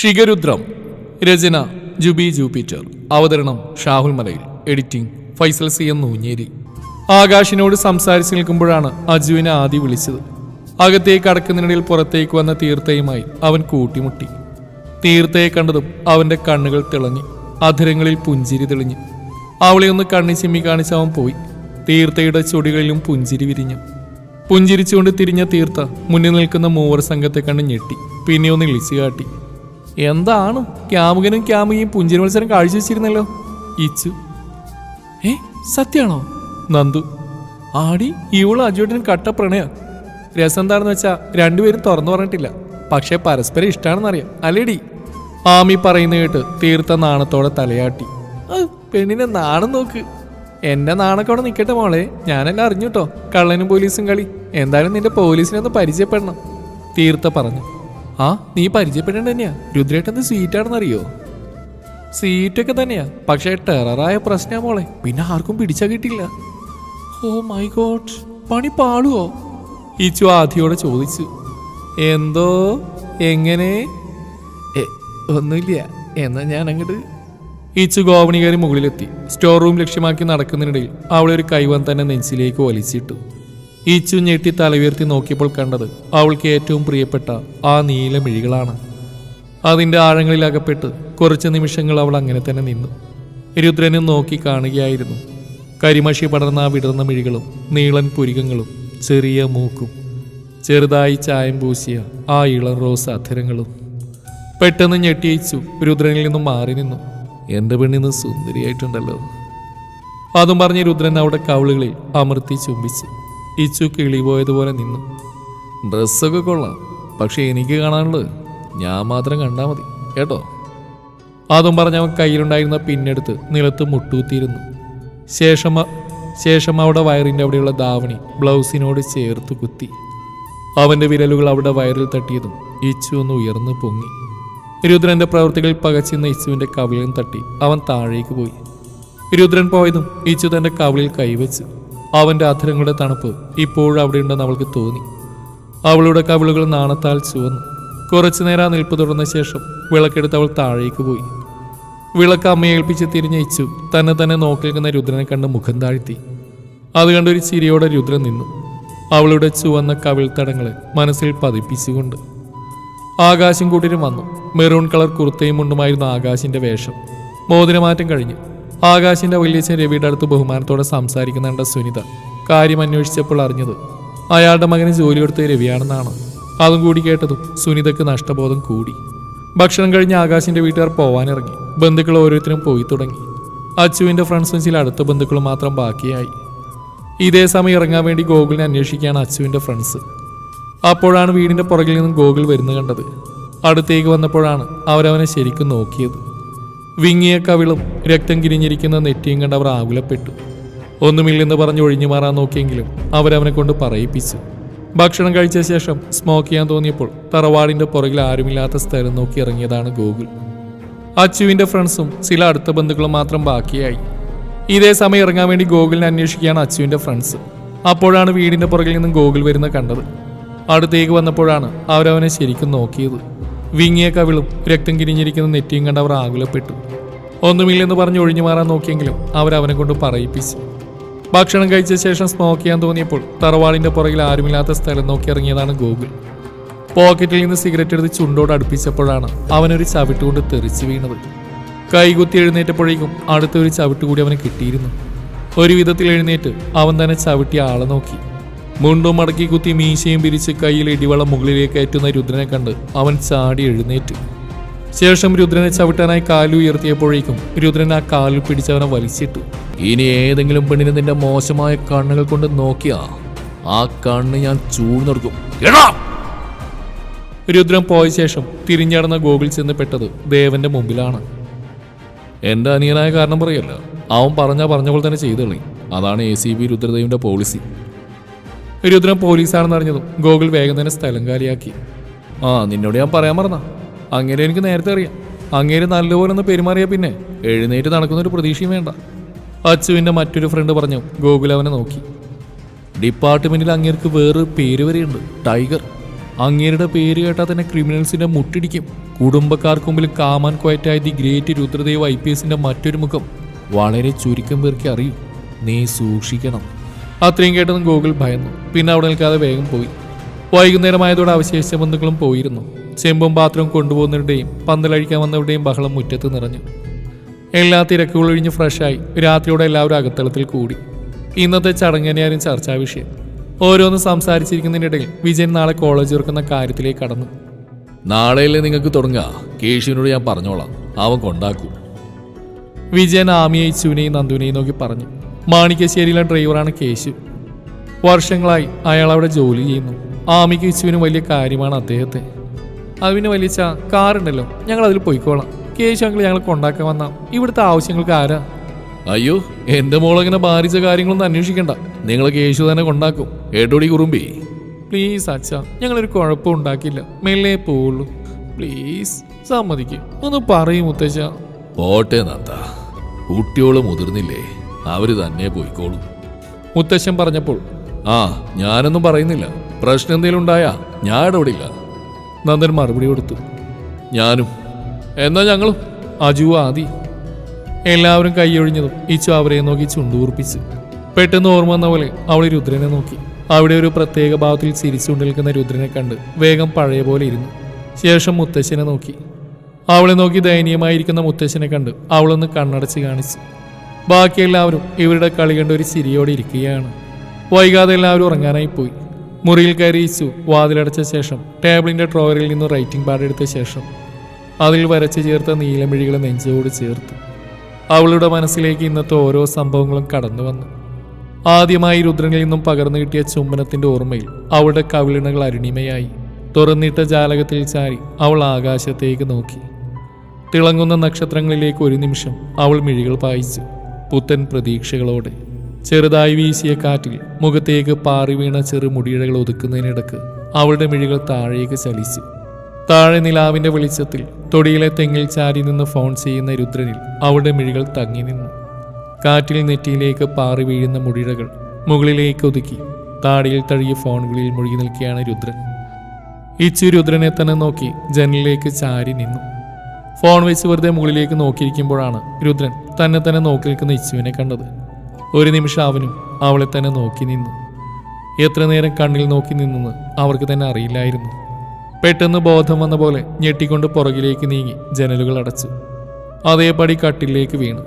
ഷിഗരുദ്രം രചന Jubi Jupiter അവതരണം Shahul Malayil. Editing Faisal C M Noonjeri. ആകാശിനോട് സംസാരിച്ചു നിൽക്കുമ്പോഴാണ് അജുവിനെ ആദ്യം വിളിച്ചത്. അകത്തേക്ക് കടക്കുന്നതിനിടയിൽ പുറത്തേക്ക് വന്ന തീർത്ഥയുമായി അവൻ കൂട്ടിമുട്ടി. തീർത്ഥയെ കണ്ടതും അവന്റെ കണ്ണുകൾ തിളങ്ങി അധരങ്ങളിൽ പുഞ്ചിരി തെളിഞ്ഞു. അവളെ ഒന്ന് കണ്ണി ചിമ്മി കാണിച്ച് അവൻ പോയി. തീർത്ഥയുടെ ചൊടികളിലും പുഞ്ചിരി വിരിഞ്ഞു. പുഞ്ചിരിച്ചുകൊണ്ട് തിരിഞ്ഞ തീർത്ഥ മുന്നിൽ നിൽക്കുന്ന മൂവർ സംഘത്തെ കണ്ട് ഞെട്ടി. പിന്നെ ഒന്ന് ഇളിച്ചു കാട്ടി. എന്താണ്? ക്യാമുകനും ക്യാമുകയും പുഞ്ചിരി മത്സരം കാഴ്ചവെച്ചിരുന്നല്ലോ. ഇച്ചു. ഏ സത്യാണോ? നന്ദു. ആടി ഇവളും അജുവേട്ടനും കട്ട പ്രണയ. രസം എന്താണെന്ന് വെച്ചാ രണ്ടുപേരും തുറന്നു പറഞ്ഞിട്ടില്ല. പക്ഷേ പരസ്പരം ഇഷ്ടാണെന്നറിയാം. അല്ലേടി? ആമി പറയുന്ന കേട്ട് തീർത്ത നാണത്തോടെ തലയാട്ടി. പെണ്ണിനെ നാണം നോക്ക്. എന്റെ നാണൊക്കെ അവിടെ നിൽക്കട്ടെ മോളെ. ഞാനെല്ലാം അറിഞ്ഞു കേട്ടോ കള്ളനും പോലീസും കളി. എന്തായാലും നിന്റെ പോലീസിനെ ഒന്ന് പരിചയപ്പെടണം. തീർത്ത പറഞ്ഞു. ആ നീ പരിചയപ്പെടേണ്ട തന്നെയാ. രുദ്രേട്ടന്റെ സീറ്റാണെന്നറിയോ സീറ്റൊക്കെ തന്നെയാ. പക്ഷേ ടെററായ പ്രശ്നമാണ് മോളെ. പിന്നെ ആർക്കും പിടിച്ചാ കിട്ടില്ല ഓ മൈ ഗോഡ്. പണി പാളുവോ? ഈച്ചു ആധിയോടെ ചോദിച്ചു. എന്തോ? എങ്ങനെ? "എ, ഒന്നുമില്ല. എന്നാ ഞാൻ അങ്ങോട്ട് ഈച്ചു ഗോവണി കയറി മുകളിലെത്തി. സ്റ്റോർ റൂം ലക്ഷ്യമാക്കി നടക്കുന്നതിനിടയിൽ അവളെ ഒരു കൈവൻ തന്നെ നെഞ്ചിലേക്ക് വലിച്ചിട്ടു. ഇച്ചു ഞെട്ടി തലവീർത്തി നോക്കിയപ്പോൾ കണ്ടത് അവൾക്ക് ഏറ്റവും പ്രിയപ്പെട്ട ആ നീല മിഴികളാണ്. അതിന്റെ ആഴങ്ങളിൽ അകപ്പെട്ട് കുറച്ച് നിമിഷങ്ങൾ അവൾ അങ്ങനെ തന്നെ നിന്നു. രുദ്രനും നോക്കി കാണുകയായിരുന്നു. കരിമഷി പടർന്ന വിടർന്ന മിഴികളും നീളൻ പുരികങ്ങളും ചെറിയ മൂക്കും ചെറുതായി ചായം പൂശിയ ആ ഇളം റോസ് അധരങ്ങളും. പെട്ടെന്ന് ഞെട്ടിയിച്ചു രുദ്രനിൽ നിന്നും മാറി നിന്നു. എന്റെ പെണ്ണിന്ന് സുന്ദരിയായിട്ടുണ്ടല്ലോ. അതും പറഞ്ഞ് രുദ്രൻ അവിടെ കവിളുകളിൽ അമർത്തി ചുംബിച്ചു. ഇച്ചു കിളി പോയതുപോലെ നിന്നു. ഡ്രസ്സൊക്കെ കൊള്ളാം. പക്ഷെ എനിക്ക് കാണാനുള്ളത് ഞാൻ മാത്രം കണ്ടാൽ മതി കേട്ടോ? അതും പറഞ്ഞ് അവൻ കയ്യിലുണ്ടായിരുന്ന പിന്നെടുത്ത് നിലത്ത് മുട്ടൂത്തിയിരുന്നു ശേഷം ശേഷം അവിടെ വയറിന്റെ അവിടെയുള്ള ദാവണി ബ്ലൗസിനോട് ചേർത്ത് കുത്തി. അവന്റെ വിരലുകൾ അവിടെ വയറിൽ തട്ടിയതും ഇച്ചു ഒന്ന് ഉയർന്നു പൊങ്ങി. രുദ്രന്റെ പ്രവൃത്തികളിൽ പകച്ചിരുന്ന ഇച്ചുവിന്റെ കവിളിലും തട്ടി അവൻ താഴേക്ക് പോയി. രുദ്രൻ പോയതും ഇച്ചു തന്റെ കവിളിൽ കൈവച്ചു അവന്റെ അധരങ്ങളുടെ തണുപ്പ് ഇപ്പോഴും അവിടെ ഉണ്ടെന്ന് അവൾക്ക് തോന്നി. അവളുടെ കവിളുകൾ നാണത്താൽ ചുവന്നു. കുറച്ചു നേരം ആ നിൽപ്പ് തുടർന്ന ശേഷം വിളക്കെടുത്ത് അവൾ താഴേക്ക് പോയി. വിളക്ക് അമ്മയെ ഏൽപ്പിച്ച് തിരിഞ്ഞയച്ചു. തന്നെ തന്നെ നോക്കി നിൽക്കുന്ന രുദ്രനെ കണ്ട് മുഖം താഴ്ത്തി. അത് കണ്ടൊരു ചിരിയോടെ രുദ്രൻ നിന്നു. അവളുടെ ചുവന്ന കവിൾത്തടങ്ങളെ മനസ്സിൽ പതിപ്പിച്ചുകൊണ്ട്. ആകാശം കൂട്ടിനും വന്നു. മെറൂൺ കളർ കുർത്തയും മുണ്ടുമായിരുന്നു ആകാശിന്റെ വേഷം. മോതിരമാറ്റം കഴിഞ്ഞു. ആകാശിന്റെ വലിയച്ഛൻ രവിയുടെ അടുത്ത് ബഹുമാനത്തോടെ സംസാരിക്കുന്നുണ്ട് സുനിത. കാര്യം അന്വേഷിച്ചപ്പോൾ അറിഞ്ഞത് അയാളുടെ മകന് ജോലി കൊടുത്ത രവിയാണെന്നാണ്. അതും കൂടി കേട്ടതും സുനിതക്ക് നഷ്ടബോധം കൂടി. ഭക്ഷണം കഴിഞ്ഞ് ആകാശിന്റെ വീട്ടുകാർ പോവാനിറങ്ങി. ബന്ധുക്കൾ ഓരോരുത്തരും പോയി തുടങ്ങി. അച്ചുവിന്റെ ഫ്രണ്ട്സും ചില അടുത്ത ബന്ധുക്കളും മാത്രം ബാക്കിയായി. ഇതേ സമയം ഇറങ്ങാൻ വേണ്ടി ഗോകുലിനെ അന്വേഷിക്കുകയാണ് അച്ചുവിന്റെ ഫ്രണ്ട്സ്. അപ്പോഴാണ് വീടിന്റെ പുറകിൽ നിന്നും ഗോകുൽ വരുന്നത് കണ്ടത്. അടുത്തേക്ക് വന്നപ്പോഴാണ് അവരവനെ ശരിക്കും നോക്കിയത്. വിങ്ങിയ കവിളും രക്തം കിരിഞ്ഞിരിക്കുന്ന നെറ്റിയും കണ്ട് അവർ ആകുലപ്പെട്ടു. ഒന്നുമില്ലെന്ന് പറഞ്ഞ് ഒഴിഞ്ഞു മാറാൻ നോക്കിയെങ്കിലും അവരവനെ കൊണ്ട് പറയിപ്പിച്ചു. ഭക്ഷണം കഴിച്ച ശേഷം സ്മോക്ക് ചെയ്യാൻ തോന്നിയപ്പോൾ തറവാടിന്റെ പുറകിൽ ആരുമില്ലാത്ത സ്ഥലം നോക്കി ഇറങ്ങിയതാണ് ഗോകുൽ. അച്ചുവിന്റെ ഫ്രണ്ട്സും ചില അടുത്ത ബന്ധുക്കളും മാത്രം ബാക്കിയായി. ഇതേ സമയം ഇറങ്ങാൻ വേണ്ടി ഗോകുലിനെ അന്വേഷിക്കുകയാണ് അച്ചുവിന്റെ ഫ്രണ്ട്സ് അപ്പോഴാണ് വീടിന്റെ പുറകിൽ നിന്നും ഗോകുൽ വരുന്ന കണ്ടത്. അടുത്തേക്ക് വന്നപ്പോഴാണ് അവരവനെ ശരിക്കും നോക്കിയത്. വിങ്ങിയ കവിളും രക്തം കിരിഞ്ഞിരിക്കുന്ന നെറ്റിയും കണ്ട് അവർ ആകുലപ്പെട്ടു. ഒന്നുമില്ലെന്ന് പറഞ്ഞ് ഒഴിഞ്ഞു മാറാൻ നോക്കിയെങ്കിലും അവരവനെ കൊണ്ട് പറയിപ്പിച്ചു. ഭക്ഷണം കഴിച്ച ശേഷം സ്മോക്ക് ചെയ്യാൻ തോന്നിയപ്പോൾ തറവാളിന്റെ പുറകിൽ ആരുമില്ലാത്ത സ്ഥലം നോക്കി ഇറങ്ങിയതാണ് ഗോകുൽ. പോക്കറ്റിൽ നിന്ന് സിഗരറ്റ് എടുത്ത് ചുണ്ടോട് അടുപ്പിച്ചപ്പോഴാണ് അവനൊരു ചവിട്ടുകൊണ്ട് തെറിച്ചു വീണത്. കൈകുത്തി എഴുന്നേറ്റപ്പോഴേക്കും അടുത്തൊരു ചവിട്ട് കൂടി അവന് കിട്ടിയിരുന്നു. ഒരു വിധത്തിൽ എഴുന്നേറ്റ് അവൻ തന്നെ ചവിട്ടി ആളെ നോക്കി. മുണ്ടും മടക്കി കുത്തി മീശയും പിരിച്ച് കയ്യിൽ ഇടിവളം മുകളിലേക്ക് ഏറ്റുന്ന രുദ്രനെ കണ്ട് അവൻ ചാടി എഴുന്നേറ്റ്. ശേഷം രുദ്രനെ ചവിട്ടാനായി കാലുയർത്തിയപ്പോഴേക്കും രുദ്രൻ ആ കാലിൽ പിടിച്ചവനെ വലിച്ചിട്ടു. ഇനി ഏതെങ്കിലും പെണ്ണിനെ നിന്റെ മോശമായ കണ്ണുകൾ കൊണ്ട് നോക്കിയാ ആ കണ്ണ് ഞാൻ എടാ! രുദ്രൻ പോയ ശേഷം തിരിഞ്ഞടന്ന ഗോകുൽ ചെന്ന് പെട്ടത് ദേവന്റെ മുമ്പിലാണ്. എന്റെ അനിയനായ കാരണം പറയല്ല. അവൻ പറഞ്ഞ പറഞ്ഞ പോലെ തന്നെ ചെയ്തു കളി അതാണ് എ സി ബി രുദ്രദേവിന്റെ പോളിസി രുദ്രൻ പോലീസാണെന്ന് അറിഞ്ഞതും ഗോകുൽ വേഗം തന്നെ സ്ഥലം കാലിയാക്കി. ആ നിന്നോട് ഞാൻ പറയാൻ മറന്ന. അങ്ങനെ എനിക്ക് നേരത്തെ അറിയാം. അങ്ങേര് നല്ലപോലെ ഒന്ന് പെരുമാറിയ പിന്നെ എഴുന്നേറ്റ് നടക്കുന്ന ഒരു പ്രതീക്ഷയും വേണ്ട. അച്ചുവിന്റെ മറ്റൊരു ഫ്രണ്ട് പറഞ്ഞു ഗോകുൽ അവനെ നോക്കി. ഡിപ്പാർട്ട്മെന്റിൽ അങ്ങേർക്ക് വേറൊരു പേര് വരെയുണ്ട് ടൈഗർ. അങ്ങേരുടെ പേര് കേട്ടാൽ തന്നെ ക്രിമിനൽസിന്റെ മുട്ടിടിക്കും. കുടുംബക്കാർക്ക് മുമ്പിൽ come on ക്വയറ്റായ the great Rudradev I P എസിന്റെ മറ്റൊരു മുഖം വളരെ ചുരുക്കം പേർക്ക് അറിയും. നീ സൂക്ഷിക്കണം. അത്രയും കേട്ടതും ഗൂഗിൾ ഭയന്നു. പിന്നെ അവിടെ നിൽക്കാതെ വേഗം പോയി. വൈകുന്നേരമായതോടെ അവശേഷിച്ച ബന്ധുക്കളും പോയിരുന്നു. ചെമ്പും പാത്രവും കൊണ്ടുപോകുന്നവരുടെയും പന്തലഴിക്കാൻ വന്നവരുടെയും ബഹളം മുറ്റത്ത് നിറഞ്ഞു. എല്ലാ തിരക്കുകളും ഒഴിഞ്ഞ് ഫ്രഷായി. രാത്രിയോടെ എല്ലാവരും അകത്തളത്തിൽ കൂടി. ഇന്നത്തെ ചടങ്ങ് തന്നെയായിരുന്നു ചർച്ചാ വിഷയം. ഓരോന്ന് സംസാരിച്ചിരിക്കുന്നതിനിടയിൽ വിജയൻ നാളെ കോളേജ് തുറക്കുന്ന കാര്യത്തിലേക്ക് കടന്നു. നാളെയല്ലേ നിങ്ങൾക്ക് തുടങ്ങുക കേശുവിനോട് ഞാൻ പറഞ്ഞോളാം. അവൻ കൊണ്ടാക്കും. വിജയൻ ആമിയെ ഇച്ചുവിനെയും നന്ദുവിനെയും നോക്കി പറഞ്ഞു. മാണിക്കശ്ശേരിയിലെ ഡ്രൈവറാണ് കേശു. വർഷങ്ങളായി അയാൾ അവിടെ ജോലി ചെയ്യുന്നു. ആമിക്ക് ഇച്ചുവിന് വലിയ കാര്യമാണ് അദ്ദേഹത്തെ. അവിന് വലിയ ചാ കാറുണ്ടല്ലോ ഞങ്ങൾ അതിൽ പോയിക്കോളാം. കേശു അങ്കിൾ ഞങ്ങൾ കൊണ്ടാക്കാൻ വന്ന. ഇവിടുത്തെ ആവശ്യങ്ങൾക്ക് ആരാ? അയ്യോ എന്റെ മോളങ്ങനെ ബാധിച്ച കാര്യങ്ങളൊന്നും അന്വേഷിക്കണ്ട. നിങ്ങൾ കേശു തന്നെ കൊണ്ടാക്കും. ഏട്ടോടി കുറുമ്പി. പ്ലീസ് അച്ഛ ഞങ്ങളൊരു കുഴപ്പം ഉണ്ടാക്കില്ല മെല്ലെ പോവുള്ളൂ. പ്ലീസ് സമ്മതിക്കും. ഒന്ന് പറയും മുത്തശ്ശ പോട്ടെ നന്ദ. കുട്ടിയോൾ മുതിർന്നില്ലേ? അവർ തന്നെ പോയിക്കോളും. മുത്തശ്ശൻ പറഞ്ഞപ്പോൾ ആ ഞാനൊന്നും പറയുന്നില്ല. പ്രശ്നം എന്തെങ്കിലും ഉണ്ടായാ ഞാൻ ഇടപെടില്ല. നന്ദൻ മറുപടി കൊടുത്തു. ഞാനും. എന്നാ ഞങ്ങളും? അജു ആദി. എല്ലാവരും കൈയൊഴിഞ്ഞതും ഇച്ചു അവരെ നോക്കി ചുണ്ടൂർപ്പിച്ചു. പെട്ടെന്ന് ഓർമ്മ വന്ന പോലെ അവൾ രുദ്രനെ നോക്കി. അവിടെ ഒരു പ്രത്യേക ഭാവത്തിൽ ചിരിച്ചുകൊണ്ട് നിൽക്കുന്ന രുദ്രനെ കണ്ട് വേഗം പഴയ പോലെ ഇരുന്നു. ശേഷം മുത്തശ്ശനെ നോക്കി. അവളെ നോക്കി ദയനീയമായിരിക്കുന്ന മുത്തശ്ശനെ കണ്ട് അവളൊന്ന് കണ്ണടച്ച് കാണിച്ചു. ബാക്കി എല്ലാവരും ഇവരുടെ കളി കണ്ട് ഒരു ചിരിയോടെ ഇരിക്കുകയാണ്. വൈകാതെ എല്ലാവരും ഉറങ്ങാനായി പോയി. മുറിയിൽ കയറിയിച്ചു വാതിലടച്ച ശേഷം ടേബിളിന്റെ ഡ്രോയറിൽ നിന്ന് റൈറ്റിംഗ് പാഡ് എടുത്ത ശേഷം അതിൽ വരച്ചു ചേർത്ത നീലമിഴികളെ നെഞ്ചോട് ചേർത്തു. അവളുടെ മനസ്സിലേക്ക് ഇന്നത്തെ ഓരോ സംഭവങ്ങളും കടന്നു വന്നു. ആദ്യമായി രുദ്രനിൽ നിന്നും പകർന്നു കിട്ടിയ ചുംബനത്തിന്റെ ഓർമ്മയിൽ അവളുടെ കവിളിണകൾ അരുണിമയായി. തുറന്നിട്ട ജാലകത്തിൽ ചാരി അവൾ ആകാശത്തേക്ക് നോക്കി. തിളങ്ങുന്ന നക്ഷത്രങ്ങളിലേക്ക് ഒരു നിമിഷം അവൾ മിഴികൾ പായിച്ചു. പുത്തൻ പ്രതീക്ഷകളോടെ ചെറുതായി വീശിയ കാറ്റിൽ മുഖത്തേക്ക് പാറി വീണ ചെറു മുടിയിഴകൾ ഒതുക്കുന്നതിനിടക്ക് അവളുടെ മിഴികൾ താഴേക്ക് ചലിച്ചു. താഴെ നിലാവിന്റെ വെളിച്ചത്തിൽ തൊടിയിലെ തെങ്ങിൽ ചാരി നിന്ന് ഫോൺ ചെയ്യുന്ന രുദ്രനിൽ അവളുടെ മിഴികൾ തങ്ങി നിന്നു. കാറ്റിൽ നെറ്റിയിലേക്ക് പാറി വീഴുന്ന മുടിഴകൾ മുകളിലേക്ക് ഒതുക്കി താടിയിൽ തഴുകിയ ഫോൺ വിളിയിൽ മുഴുകി നിൽക്കുകയാണ് രുദ്രൻ. ഇച്ചു രുദ്രനെ തന്നെ നോക്കി ജനലിലേക്ക് ചാരി നിന്നു. ഫോൺ വെച്ച് വെറുതെ മുകളിലേക്ക് നോക്കിയിരിക്കുമ്പോഴാണ് രുദ്രൻ തന്നെ തന്നെ നോക്കി നിൽക്കുന്ന ഇച്ചുവിനെ കണ്ടത്. ഒരു നിമിഷം അവനും അവളെ തന്നെ നോക്കി നിന്നു. എത്ര നേരം കണ്ണിൽ നോക്കി നിന്നെന്ന് അവർക്ക് തന്നെ അറിയില്ലായിരുന്നു. പെട്ടെന്ന് ബോധം വന്ന പോലെ ഞെട്ടിക്കൊണ്ട് പുറകിലേക്ക് നീങ്ങി ജനലുകൾ അടച്ചു. അതേപടി കട്ടിലേക്ക് വീണു.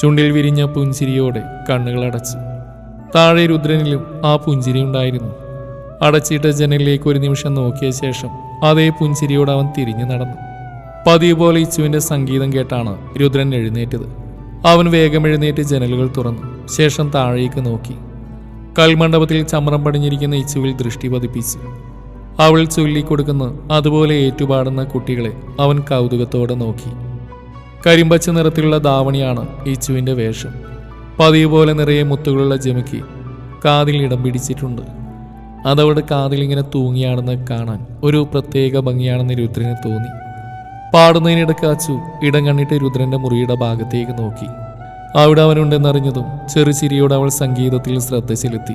ചുണ്ടിൽ വിരിഞ്ഞ പുഞ്ചിരിയോടെ കണ്ണുകൾ അടച്ചു. താഴെ രുദ്രനിലും ആ പുഞ്ചിരി ഉണ്ടായിരുന്നു. അടച്ചിട്ട ജനലിലേക്ക് ഒരു നിമിഷം നോക്കിയ ശേഷം അതേ പുഞ്ചിരിയോട് അവൻ തിരിഞ്ഞു നടന്നു. പതിവ് പോലെ ഇച്ചുവിന്റെ സംഗീതം കേട്ടാണ് രുദ്രൻ എഴുന്നേറ്റത്. അവൻ വേഗം എഴുന്നേറ്റ് ജനലുകൾ തുറന്നു. ശേഷം താഴേക്ക് നോക്കി. കൽമണ്ഡപത്തിൽ ചമ്രം പടിഞ്ഞിരിക്കുന്ന ഇച്ചുവിൽ ദൃഷ്ടി പതിപ്പിച്ചു. അവൾ ചൊല്ലിക്കൊടുക്കുന്ന അതുപോലെ ഏറ്റുപാടുന്ന കുട്ടികളെ അവൻ കൗതുകത്തോടെ നോക്കി. കരിമ്പച്ച നിറത്തിലുള്ള ദാവണിയാണ് ഇച്ചുവിന്റെ വേഷം. പതിവ് പോലെ നിറയെ മുത്തുകളുള്ള ജമുക്കി കാതിൽ ഇടം പിടിച്ചിട്ടുണ്ട്. അതവളുടെ കാതിൽ ഇങ്ങനെ തൂങ്ങിയാണെന്ന് കാണാൻ ഒരു പ്രത്യേക ഭംഗിയാണെന്ന് രുദ്രന് തോന്നി. പാടുന്നതിനിടക്ക് അച്ചു ഇടം കണ്ണിട്ട് രുദ്രന്റെ മുറിയുടെ ഭാഗത്തേക്ക് നോക്കി. അവിടെ അവനുണ്ടെന്നറിഞ്ഞതും ചെറു ചിരിയോടെ അവൾ സംഗീതത്തിൽ ശ്രദ്ധ ചെലുത്തി.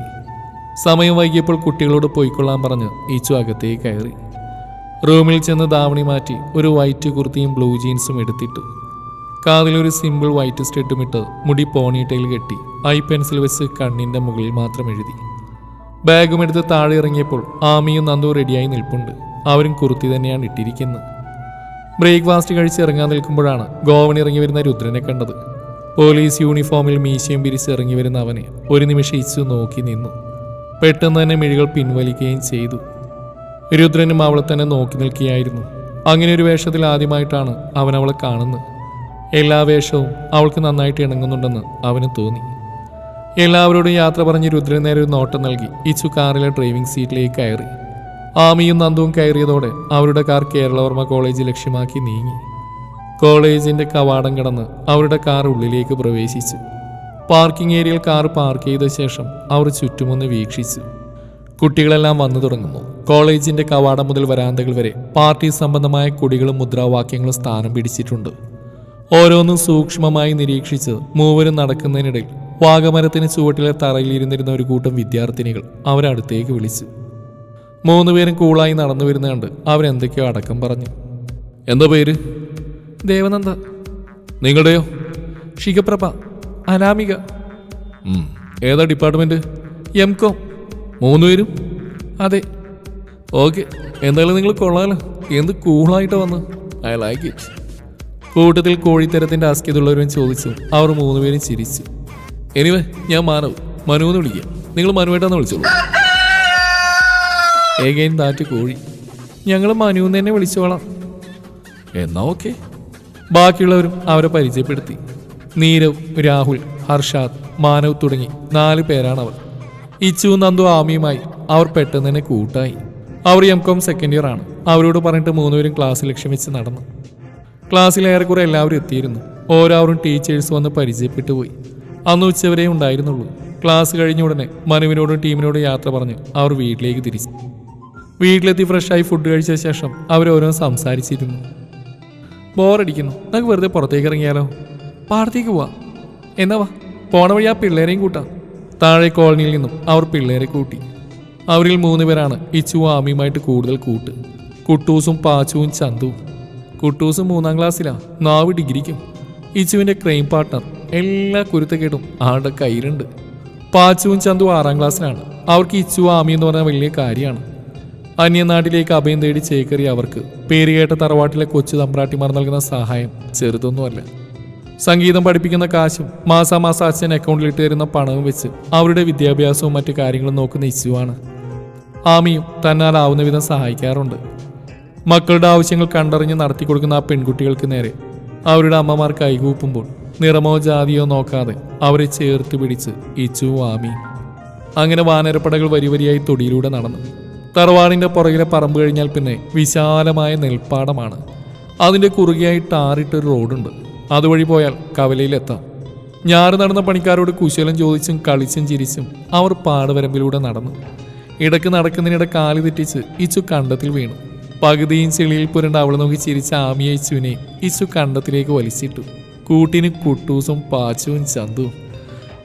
സമയം വൈകിയപ്പോൾ കുട്ടികളോട് പോയിക്കൊള്ളാൻ പറഞ്ഞ് ഈച്ചു അകത്തേക്ക് കയറി. റൂമിൽ ചെന്ന് ദാവണി മാറ്റി ഒരു വൈറ്റ് കുർത്തിയും ബ്ലൂ ജീൻസും എടുത്തിട്ടു. കാതിലൊരു സിമ്പിൾ വൈറ്റ് സ്റ്റെട്ടും ഇട്ട് മുടി പോണിട്ടയിൽ കെട്ടി ഐ പെൻസിൽ വെച്ച് കണ്ണിന്റെ മുകളിൽ മാത്രം എഴുതി. ബാഗുമെടുത്ത് താഴെ ഇറങ്ങിയപ്പോൾ ആമിയും നന്ദു റെഡിയായി നിൽപ്പുണ്ട്. അവരും കുർത്തി തന്നെയാണ് ഇട്ടിരിക്കുന്നത്. ബ്രേക്ക്ഫാസ്റ്റ് കഴിച്ച് ഇറങ്ങാൻ നിൽക്കുമ്പോഴാണ് ഗോവൻ ഇറങ്ങി വരുന്ന രുദ്രനെ കണ്ടത്. പോലീസ് യൂണിഫോമിൽ മീശയും പിരിച്ച് ഇറങ്ങി വരുന്ന അവനെ ഒരു നിമിഷം ഇച്ചു നോക്കി നിന്നു. പെട്ടെന്ന് തന്നെ മിഴികൾ പിൻവലിക്കുകയും ചെയ്തു. രുദ്രനും അവളെ തന്നെ നോക്കി നിൽക്കുകയായിരുന്നു. അങ്ങനെ ഒരു വേഷത്തിൽ ആദ്യമായിട്ടാണ് അവൻ അവളെ കാണുന്നത്. എല്ലാ വേഷവും അവൾക്ക് നന്നായിട്ട് ഇണങ്ങുന്നുണ്ടെന്ന് അവന് തോന്നി. എല്ലാവരോടും യാത്ര പറഞ്ഞ് രുദ്രൻ നേരെ ഒരു നോട്ടം നൽകി. ഇച്ചു കാറിലെ ഡ്രൈവിംഗ് സീറ്റിലേക്ക് കയറി. ആമിയും നന്ദുവും കയറിയതോടെ അവരുടെ കാർ കേരളവർമ്മ കോളേജ് ലക്ഷ്യമാക്കി നീങ്ങി. കോളേജിന്റെ കവാടം കടന്ന് അവരുടെ കാർ ഉള്ളിലേക്ക് പ്രവേശിച്ചു. പാർക്കിംഗ് ഏരിയയിൽ കാർ പാർക്ക് ചെയ്ത ശേഷം അവർ ചുറ്റുമൊന്ന് വീക്ഷിച്ചു. കുട്ടികളെല്ലാം വന്നു തുടങ്ങുന്നു. കോളേജിന്റെ കവാടം മുതൽ വരാന്തകൾ വരെ പാർട്ടി സംബന്ധമായ കൊടികളും മുദ്രാവാക്യങ്ങളും സ്ഥാനം പിടിച്ചിട്ടുണ്ട്. ഓരോന്നും സൂക്ഷ്മമായി നിരീക്ഷിച്ച് മൂവരും നടക്കുന്നതിനിടയിൽ വാഗമരത്തിന് ചുവട്ടിലെ തറയിലിരുന്നിരുന്ന ഒരു കൂട്ടം വിദ്യാർത്ഥിനികൾ അവരടുത്തേക്ക് വിളിച്ചു. മൂന്നുപേരും കൂളായി നടന്നു വരുന്ന കണ്ട് അവരെന്തൊക്കെയോ അടക്കം പറഞ്ഞു. എന്താ പേര്? ദേവനന്ദ. നിങ്ങളുടെയോ? ശിഖപ്രഭ അനാമിക. ഏതാ ഡിപ്പാർട്ട്മെന്റ്? M com. മൂന്നുപേരും അതെ. ഓക്കെ. എന്തായാലും നിങ്ങൾ കൊള്ളാലോ. എന്ത് കൂളായിട്ട് വന്ന്. I like it. കൂട്ടത്തിൽ കോഴിത്തരത്തിന്റെ അസ്കിതുള്ളവരും ചോദിച്ചു. അവർ മൂന്നുപേരും ചിരിച്ചു. എനിവേ ഞാൻ മാനവ് മനു വിളിക്കുക വിളിക്കാം. നിങ്ങൾ മനുവായിട്ടാന്ന് വിളിച്ചോളൂ. ഏകയും താറ്റ് കോഴി. ഞങ്ങൾ മനുവിൽ തന്നെ വിളിച്ചോളാം. എന്നാ ഓക്കെ. ബാക്കിയുള്ളവരും അവരെ പരിചയപ്പെടുത്തി. നീരവ് രാഹുൽ ഹർഷാദ് മാനവ് തുടങ്ങി നാല് പേരാണ് അവർ ഇച്ചു നന്ദു ആമിയുമായി അവർ പെട്ടെന്ന് തന്നെ കൂട്ടായി. അവർ എം കോം സെക്കൻഡ് ഇയർ ആണ്. അവരോട് പറഞ്ഞിട്ട് മൂന്നുപേരും ക്ലാസ് ലക്ഷ്യം വെച്ച് നടന്നു. ക്ലാസ്സിൽ ഏറെക്കുറെ എല്ലാവരും എത്തിയിരുന്നു. ഓരോരും ടീച്ചേഴ്സ് വന്ന് പരിചയപ്പെട്ടു പോയി. അന്ന് ഉച്ചവരെ ഉണ്ടായിരുന്നുള്ളൂ. ക്ലാസ് കഴിഞ്ഞ ഉടനെ മനുവിനോടും ടീമിനോടും യാത്ര പറഞ്ഞ് അവർ വീട്ടിലേക്ക് തിരിച്ചു. വീട്ടിലെത്തി ഫ്രഷായി ഫുഡ് കഴിച്ച ശേഷം അവരോരോ സംസാരിച്ചിരുന്നു. ബോറടിക്കുന്നു നമുക്ക് വെറുതെ പുറത്തേക്ക് ഇറങ്ങിയാലോ? പാടത്തേക്ക് പോവാം. എന്നാ വാ. പോണ വഴി ആ പിള്ളേരെയും കൂട്ടാം. താഴെ കോളനിയിൽ നിന്നും അവർ പിള്ളേരെ കൂട്ടി. അവരിൽ മൂന്ന് പേരാണ് ഇച്ചുവും ആമിയുമായിട്ട് കൂടുതൽ കൂട്ട്. കുട്ടൂസും പാച്ചുവും ചന്തുവും കുട്ടൂസ് മൂന്നാം ക്ലാസ്സിലാണ് നാവ് ഡിഗ്രിക്കും. ഇച്ചുവിന്റെ ക്രൈം പാർട്ട്ണർ എല്ലാ കുരുത്തക്കേട്ടും ആളുടെ കയ്യിലുണ്ട്. പാച്ചുവും ചന്തു ആറാം ക്ലാസ്സിലാണ് അവർക്ക് ഇച്ചു ആമി എന്ന് പറഞ്ഞാൽ വലിയ കാര്യമാണ്. അന്യനാട്ടിലേക്ക് അഭയം തേടി ചേക്കേറിയ അവർക്ക് പേരുകേട്ട തറവാട്ടിലെ കൊച്ചു തമ്പ്രാട്ടിമാർ നൽകുന്ന സഹായം ചെറുതൊന്നുമല്ല. സംഗീതം പഠിപ്പിക്കുന്ന കാശും മാസാമാസം അച്ഛൻ അക്കൗണ്ടിലിട്ട് തരുന്ന പണവും വെച്ച് അവരുടെ വിദ്യാഭ്യാസവും മറ്റു കാര്യങ്ങളും നോക്കുന്ന ഇച്ചുവാണ്. ആമിയും തന്നാലാവുന്ന വിധം സഹായിക്കാറുണ്ട്. മക്കളുടെ ആവശ്യങ്ങൾ കണ്ടറിഞ്ഞ് നടത്തി കൊടുക്കുന്ന ആ പെൺകുട്ടികൾക്ക് നേരെ അവരുടെ അമ്മമാർ കൈകൂപ്പുമ്പോൾ നിറമോ ജാതിയോ നോക്കാതെ അവരെ ചേർത്ത് പിടിച്ച് ഇച്ചുവും ആമിയും. അങ്ങനെ വാനരപ്പടകൾ വരി വരിയായി തൊടിയിലൂടെ നടന്നു. തറവാടിന്റെ പുറകിലെ പറമ്പ് കഴിഞ്ഞാൽ പിന്നെ വിശാലമായ നെൽപ്പാടമാണ്. അതിന്റെ കുറുകയായി ടാറിട്ടൊരു റോഡുണ്ട്. അതുവഴി പോയാൽ കവലയിലെത്താം. ഞാറ് നടന്ന പണിക്കാരോട് കുശലം ചോദിച്ചും കളിച്ചും ചിരിച്ചും അവർ പാടവരമ്പിലൂടെ നടന്നു. ഇടയ്ക്ക് നടക്കുന്നതിനിടെ കാലി തെറ്റിച്ച് ഇച്ചു കണ്ടത്തിൽ വീണു. പകുതിയും ചെളിയിൽ പുരണ്ട അവളെ നോക്കി ചിരിച്ച ആമിയ ഇച്ചുവിനെ ഇച്ചു കണ്ടത്തിലേക്ക് വലിച്ചിട്ടു. കൂട്ടിന് കുട്ടൂസും പാച്ചുവും ചന്തുവും.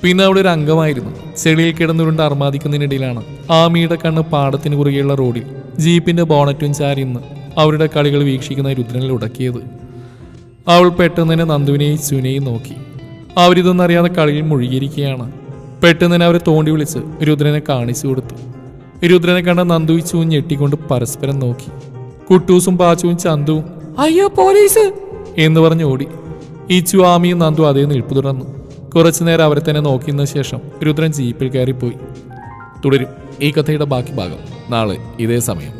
പിന്നെ അവിടെ ഒരു അംഗമായിരുന്നു. ചെളിയിൽ കിടന്നുരുണ്ട് അർമാദിക്കുന്നതിനിടയിലാണ്. ആമിയുടെ കണ്ണ് പാടത്തിന് കുറുകെയുള്ള റോഡിൽ ജീപ്പിന്റെ ബോണറ്റും ചാരിന്ന് അവരുടെ കളികൾ വീക്ഷിക്കുന്ന രുദ്രനിൽ ഉടക്കിയത്. അവൾ പെട്ടെന്ന് തന്നെ നന്ദുവിനെയും സുനെയും നോക്കി. അവരിതൊന്നും അറിയാതെ കളിയിൽ മുഴുകിയിരിക്കുകയാണ്. പെട്ടെന്ന് തന്നെ അവരെ തോണ്ടി വിളിച്ച് രുദ്രനെ കാണിച്ചു കൊടുത്തു. രുദ്രനെ കണ്ട നന്ദു ചൂ ഞെട്ടിക്കൊണ്ട് പരസ്പരം നോക്കി. കുട്ടൂസും പാച്ചുവും ചന്തുവും അയ്യോ പോലീസ്! എന്ന് പറഞ്ഞ് ഓടി. ഈ ആമിയും നന്ദു അതേ നിൽപ്പ് തുടർന്നു. കുറച്ചു നേരം അവരെ തന്നെ നോക്കിയതിനു ശേഷം രുദ്രൻ ജീപ്പിൽ കയറിപ്പോയി. തുടരും. ഈ കഥയുടെ ബാക്കി ഭാഗം നാളെ ഇതേ സമയം.